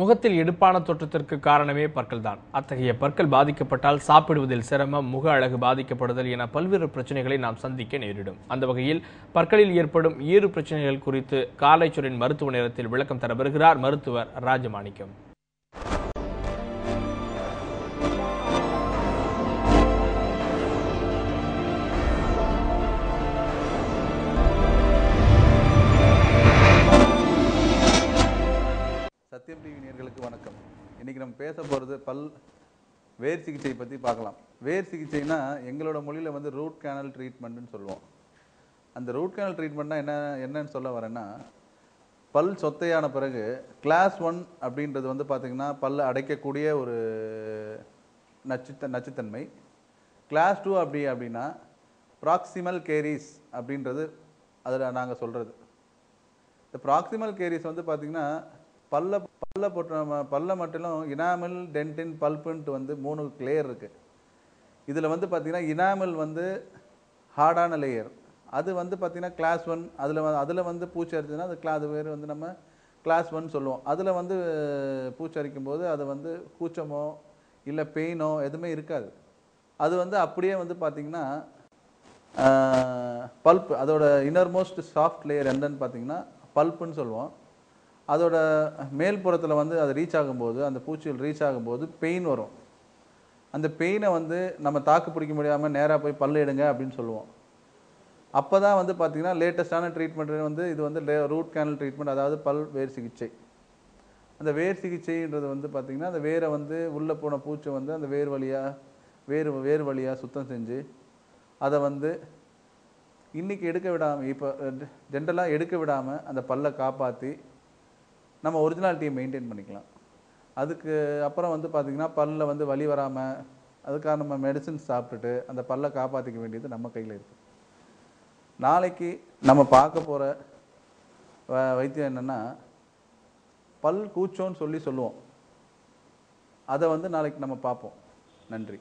முகத்தில் எடுப்பான தோற்றத்திற்கு காரணமே பற்கள் தான் அத்தகைய பற்கள் பாதிக்கப்பட்டால் சாப்பிடுவதில் சிரமம் முக அழகு பாதிக்கப்படுதல் என பல்வேறு பிரச்சனைகளை நாம் சந்திக்க நேரிடும். அந்த வகையில் பற்களில் ஏற்படும் ஈறு பிரச்சனைகள் குறித்து காலைச்சொரின் மருத்துவ நேரத்தில் விளக்கம் தர வருகிறார் மருத்துவர் ராஜமாணிக்கம். சத்தியம் டிவி நேர்களுக்கு வணக்கம். இன்னைக்கு நம்ம பேச போகிறது பல் வேர் சிகிச்சை பற்றி பார்க்கலாம். வேர் சிகிச்சைனா எங்களோட மொழியில் வந்து ரூட் கேனல் ட்ரீட்மெண்ட்னு சொல்லுவோம். அந்த ரூட் கேனல் ட்ரீட்மெண்ட்னா என்ன என்னன்னு சொல்ல வரேன்னா பல் சொத்தையான பிறகு கிளாஸ் ஒன் அப்படின்றது வந்து பார்த்திங்கன்னா பல்ல அடைக்கக்கூடிய ஒரு நச்சுத்த நச்சுத்தன்மை. கிளாஸ் டூ அப்படி அப்படின்னா ப்ராக்சிமல் கேரிஸ் அப்படின்றது அதில் நாங்கள் சொல்கிறது இந்த ப்ராக்சிமல் கேரிஸ் வந்து பார்த்தீங்கன்னா பல்ல பல்ல போட்டு பல்ல மட்டும் இனாமல் டென்டின் பல்ப்புன்ட்டு வந்து மூணு லேயர் இருக்குது இதில் வந்து பார்த்தீங்கன்னா இனாமல் வந்து ஹார்டான லேயர் அது வந்து பார்த்திங்கன்னா கிளாஸ் ஒன் அதில் அதில் வந்து பூச்சி அரிச்சதுன்னா அது கிளா அது பேர் வந்து நம்ம கிளாஸ் ஒன் சொல்லுவோம். அதில் வந்து பூச்சி அரிக்கும் போது அது வந்து கூச்சமோ இல்லை பெயினோ எதுவுமே இருக்காது. அது வந்து அப்படியே வந்து பார்த்திங்கன்னா பல்ப் அதோட இன்னர் மோஸ்ட் சாஃப்ட் லேயர் என்னன்னு பார்த்தீங்கன்னா பல்ப்புன்னு சொல்லுவோம். அதோட மேல் புறத்தில் வந்து அது ரீச் ஆகும்போது அந்த பூச்சிகள் ரீச் ஆகும்போது பெயின் வரும். அந்த பெயினை வந்து நம்ம தாக்கு பிடிக்க முடியாமல் நேராக போய் பல்லு எடுங்க அப்படின்னு சொல்லுவோம். அப்போ தான் வந்து பார்த்திங்கன்னா லேட்டஸ்டான ட்ரீட்மெண்ட் வந்து இது வந்து ரூட் கேனல் ட்ரீட்மெண்ட் அதாவது பல் வேர் சிகிச்சை. அந்த வேர் சிகிச்சைன்றது வந்து பார்த்திங்கன்னா அந்த வேரை வந்து உள்ளே போன பூச்சி வந்து அந்த வேர் வழியாக வேர் வேர் வழியாக சுத்தம் செஞ்சு அதை வந்து இன்றைக்கி எடுக்க விடாமல் இப்போ ஜென்ரலாக எடுக்க விடாமல் அந்த பல்லை காப்பாற்றி நம்ம ஒரிஜினாலிட்டியை மெயின்டைன் பண்ணிக்கலாம். அதுக்கு அப்புறம் வந்து பார்த்திங்கன்னா பல்லில் வந்து வலி வராமல் அதுக்காக நம்ம மெடிசின் சாப்பிட்டுட்டு அந்த பல்லை காப்பாற்றிக்க வேண்டியது நம்ம கையில் இருக்குது நாளைக்கு நம்ம பார்க்க போகிற வைத்தியம் என்னென்னா பல் கூச்சோன்னு சொல்லி சொல்லுவோம். அதை வந்து நாளைக்கு நம்ம பார்ப்போம். நன்றி.